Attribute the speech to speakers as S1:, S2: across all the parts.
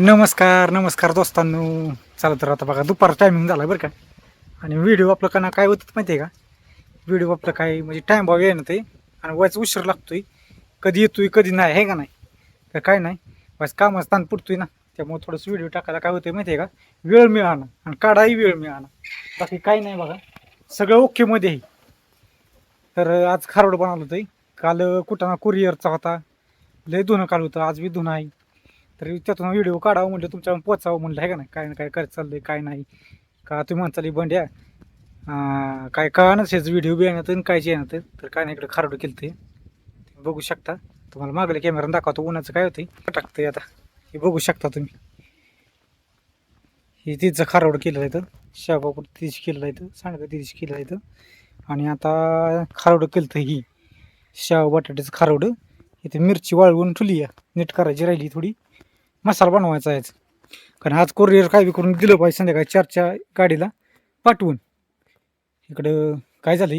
S1: नमस्कार नमस्कार दोस्तांनो. चला तर आता बघा दुपार टायमिंग झाला बरं का. आणि व्हिडिओ आपलं का ना काय होतं माहिती आहे का? व्हिडिओ आपलं काय म्हणजे टाईम भाव येणं ते. आणि वायच उशीर लागतोय. कधी येतोय कधी नाही आहे का नाही? तर काय नाही. वायच कामाचं ताण पुरतोय ना. त्यामुळे थोडंसं व्हिडिओ टाकायला काय होतं माहिती आहे का? वेळ मिळाना. आणि काढाही वेळ मिळाना. बाकी काही नाही बघा. सगळं ओकेमध्ये आहे तर आज खारोड बनवलं होतं. काल कुठं ना कुरिअरचा होता. लय धुणं काल होतं. आज बी धुणं आहे. तर त्यातून व्हिडिओ काढावं म्हटलं तुमच्या पोचावं म्हणलं आहे का नाही? काय ना काय करत आहे काय नाही. का तुम्ही म्हणताली बंड्या काय कळानच हेच व्हिडिओ बी येणार आणि कायचे येणार तर काय नाही इकडे खारडू केलं ते बघू शकता. तुम्हाला मागले कॅमेरा दाखवतो उन्हाचं काय होतं टाकतंय आता. हे बघू शकता तुम्ही. हे तिचं खारवड केलं आहे इथं शाबापूर तिची केलं आहे इथं सांडगं तिची केलं आहे इथं आणि आता खारवडं केलं तर ही. शाव बटाट्याचं खारवडं इथे मिरची वाळवून ठुली या. नीट करायची राहिली थोडी. मसाला बनवायचा आहे. कारण आज कोरिअर काय बी करून दिलं पाहिजे संध्याकाळी चारच्या गाडीला? पाठवून. इकडं काय झालं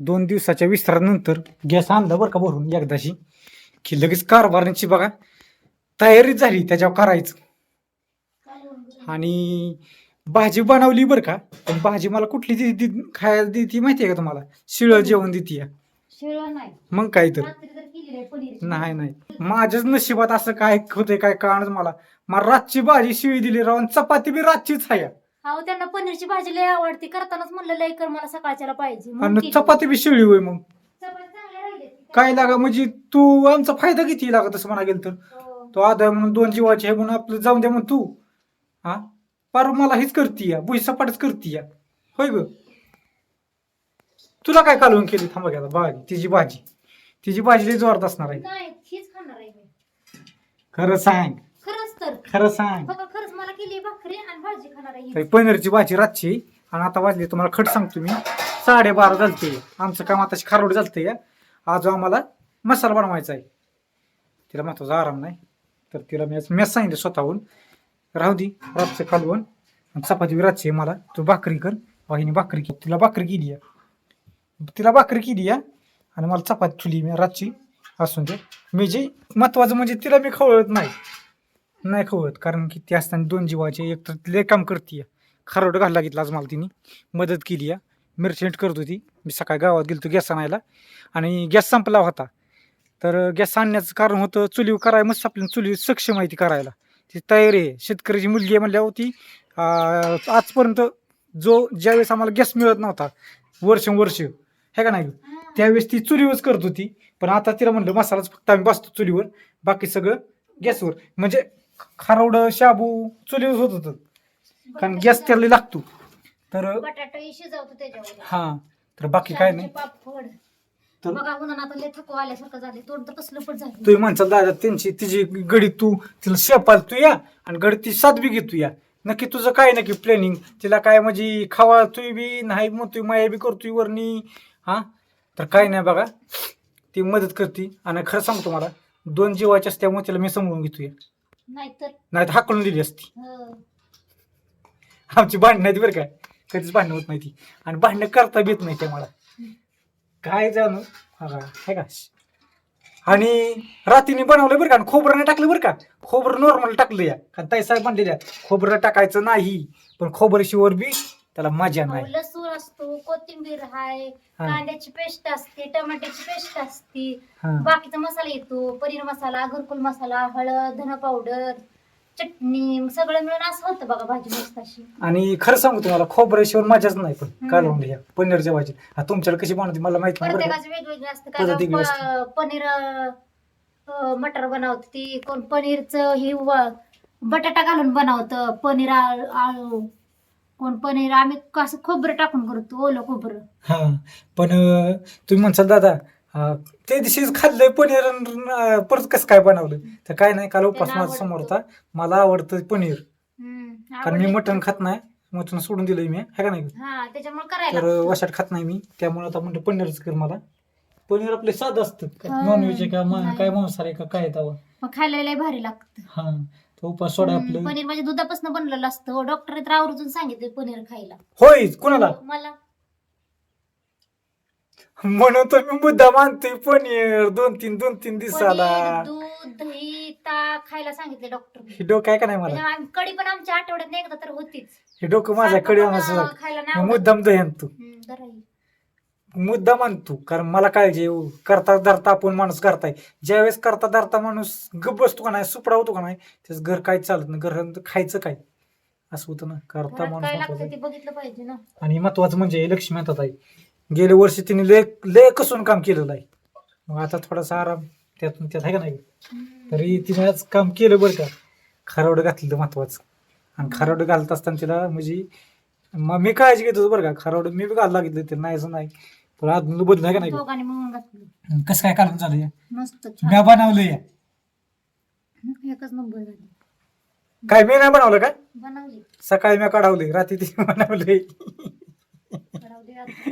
S1: दोन दिवसाच्या विस्तारानंतर गॅस आणला बरं का भरून एकदाशी. की लगेच कारभारण्याची बघा तयारीच झाली त्याच्यावर करायचं. आणि भाजी बनवली बरं का? पण भाजी मला कुठली खायला देती माहिती आहे का तुम्हाला? शिळं जेवण देते मग काय तर.
S2: आहे पनीर
S1: नाही नाही. माझ्याच नशिबात असं काय होतंय काय कळणार मला. मला रातची भाजी शिळी दिली राहून चपाती बी रातचीच आहे.
S2: अहो त्यांना पनीरची भाजी लय आवडते. करतानाच म्हणलं लय कर मला सकाळच्याला पाहिजे. म्हणून
S1: आणि
S2: केली.
S1: चपाती बी शिळी होय मग.
S2: चपाती चांगल्या राहिल्या.
S1: काय लागा म्हणजे तू आमचा फायदा किती लागा तसं म्हणा गेलं तर.
S2: हो.
S1: तो आधा म्हणून दोन जीवाचे आहे म्हणून आपलं जाऊन द्या म्हणून तू. हा? पार मला हीच करती या बुई सपाटच करती या. होय ग. तुला काय कालवून केली थांबा घ्या भाजी तिची भाजी. तिची भाजी जोरात असणार आहे.
S2: नाही हीच खाणार आहे मी.
S1: खरं सांग.
S2: खरंच तर.
S1: खरं सांग.
S2: बघा खरंच मला केली भाकरी आणि भाजी खाणार आहे
S1: तर. पनीरची भाजी रातची आणि आता वाजली तुम्हाला खट सांगतो मी. साडेबारा झालते. आमचं काम आता खारोड झालते. या आज आम्हाला मसाला बनवायचा आहे. तिला महत्त्वाचा आराम नाही. तर तिला मी मॅच सांगितलं स्वतःहून. राहू दे रातचं कालवण आणि चपाती रातची आहे मला. तू भाकरी कर. वाहिनी भाकरी केली. तिला भाकरी केली तिला भाकरी केली आहे. आणि मला चपाती ठुली मी रातची असून दे. मी जे महत्वाचं म्हणजे तिला मी खवळत नाही. नाही खवळत कारण की ती असताना दोन जीवाचे एक तर तिला काम करते खारोडं घालला घेतला आज मला तिने. मदत केली या मिरचेंट करत होती. मी सकाळी गावात गेलो होतो गॅस आणायला. आणि गॅस संपला होता. तर गॅस आणण्याचं कारण होतं चुलीवर करायला मस्त आपल्याला चुली सक्षम आहे ती करायला. ती तयारी आहे. शेतकऱ्याची मुलगी आहे म्हणल्यावर ती आजपर्यंत जो ज्यावेळेस आम्हाला गॅस मिळत नव्हता वर्ष वर्ष हे का नाही? त्यावेळेस ती चुलीवरच करत होती. पण आता तिला म्हणलं मसालाच फक्त आम्ही बसतो चुलीवर बाकी सगळं गॅसवर. म्हणजे खारवडं शाबू चुलीवर होत होतं. कारण गॅस त्याला लागतो. तर
S2: बटाटा शिजवतो त्याच्यावर
S1: हा तर बाकी काय नाही.
S2: पापड.
S1: तर
S2: बघा उन्हानं आता लय थकवा आल्यासारखं झाले तोंड तर कसलं पण झालं
S1: तुम्ही दादा त्यांची तिची गडी तू तिला शेपाल तू या. आणि गडी ती सात बी घेतो या. नक्की तुझं काय नक्की प्लॅनिंग तिला काय म्हणजे खावा तुय बी नाही म्हणतोय माया बी करतोय वरणी हा? तर काय नाही बघा. ती मदत करते आणि खरं सांगतो मला दोन जीवाची असल्यामुळे तिला मी समजून घेतोय.
S2: नाहीतर.
S1: नाही तर हाकलून दिली असती.
S2: हं.
S1: आमची भांडणं आहेत बरं काय कधीच भांडणं होत नाही ती. आणि भांडणं करता बी येत नाही ते मला काय जाणू? हा का हे का? आणि रात्रीने बनवलं बरं का आणि खोबरं नाही टाकलं बरं का? खोबरं नॉर्मल टाकलं या. कारण ताई साहेब म्हणलेल्या खोबरं टाकायचं नाही. पण खोबरं शिवर बी त्याला मजा नाही.
S2: असतो कोथिंबीर हाय
S1: हा.
S2: कांद्याची पेस्ट असते टमाट्याची पेस्ट असते
S1: हा.
S2: बाकीचा मसाला येतो पनीर मसाला घरकुल मसाला हळद धना पावडर चटणी सगळं मिळून असं होतं बघा भाजी मस्त अशी
S1: आणि खरं सांगू तुम्हाला खोबरं शिवर मजाच नाही पण
S2: हम्म.
S1: कालवून घ्या पनीरच्या भाजी आता तुमच्याकडे कशी बनवते मला माहीत नाही बरं का
S2: प्रत्येकाचं वेगवेगळं असतं
S1: पद्धत
S2: काय प- पनीर अं, मटर बनवते ती कोण पनीरचं हे व- बटाटा घालून बनवतं पनीर आळू आळू कोण पनीर? आम्ही कसं खोबरं टाकून करतो ओलं खोबरं.
S1: हा पण अं, तुम्ही म्हणसाल दादा अं, त्या दिवशीच खाल्लंय पनीर अन, अं, परत कसं काय बनवलं? तर काय नाही काल उपास माझा समोर. होता. मला आवडतं पनीर.
S2: हम्म,
S1: कारण मी
S2: आवडलं.
S1: मटण खात नाही. मटण सोडून दिलंय मी है का नाही?
S2: हा त्याच्यामुळे करायला
S1: तर
S2: लागतं.
S1: वशाट खात नाही मी. त्यामुळे आता म्हणतो पनीरच कर मला. पनीर आपले साधं असतं.
S2: हा.
S1: नॉनव्हेज आहे का मा-. काय मांसाहार आहे का काय तवा?
S2: मग खायला लय भारी लागतं.
S1: हा. तो उपास सोडा
S2: हम्म,
S1: आपलं.
S2: पनीर म्हणजे दुधापासून बनलेलं असतं. डॉक्टर तर आवर्जून सांगितले पनीर खायला.
S1: होय कुणाला?
S2: मला.
S1: म्हणून तर मी मुद्दा मानतोय पनीर दोन तीन दोन तीन दिवसाला.
S2: पनीर दूध दही खायला सांगितले डॉक्टर
S1: हे डोकं आहे का नाही मला?
S2: कडी पण आमच्या आठवड्यात एकदा तर होतीच.
S1: हे डोकं माझ्या
S2: सारखं
S1: कडे
S2: पण,
S1: आणायचं
S2: अं, खायला नाही आवडत.
S1: मुद्दाम दह्यान तू
S2: हम्म, ही.
S1: मुद्दाम आण तू कारण मला काळजी. करता धरता आपण माणूस करताय. ज्यावेळेस करता धरता माणूस गप बसतो का नाही सुपडा होतो का नाही त्याच घर काय चालत नाही घर खायचं काय? असं होतं ना करता
S2: घरात
S1: माणूस
S2: काय
S1: महत्त्वाचा
S2: लागतं
S1: आहे.
S2: ते बघितलं पाहिजे ना.
S1: आणि महत्वाचं म्हणजे लक्ष्मी हातात आहे गेल्या वर्षी तिने लय लय कसून काम केलेलं आहे. मग आता थोडासा आराम त्यातून त्यात आहे का नाही. तरी तिने आज काम केलं बरं का. खारवडं घातलेलं महत्वाचं. आणि खारवडं घालत असताना तिला म्हणजे मग मी काळजी घेत होतो बरं का. खारवडं मी बी घाल लागितलं ते नाही असं नाही. पण अजून बदल का नाही?
S2: दोघांनी घातलं.
S1: कसं काय काढून चालू आहे
S2: मस्त
S1: मी
S2: छान
S1: बनवलंय.
S2: एकच नंबर झाली.
S1: काय मी नाही बनवलं का?
S2: बनवली.
S1: सकाळी मी काढवले रात्री ते
S2: दे आता.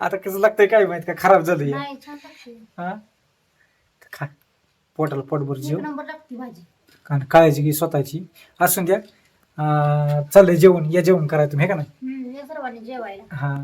S1: आता कसं लागतंय काय माहीत का? खराब झालंय.
S2: नाही छान लागते
S1: हा? खा. पोटाला पोटभर
S2: एक
S1: जेव.
S2: नंबर लागते भाजी.
S1: कारण काळजी घे स्वतःची. असून द्या अं, चाललंय जेवण. या जेवण करायचं तुम्ही हे का नाही?
S2: हम्म, हे सर्वांनी जेवायला.
S1: हा.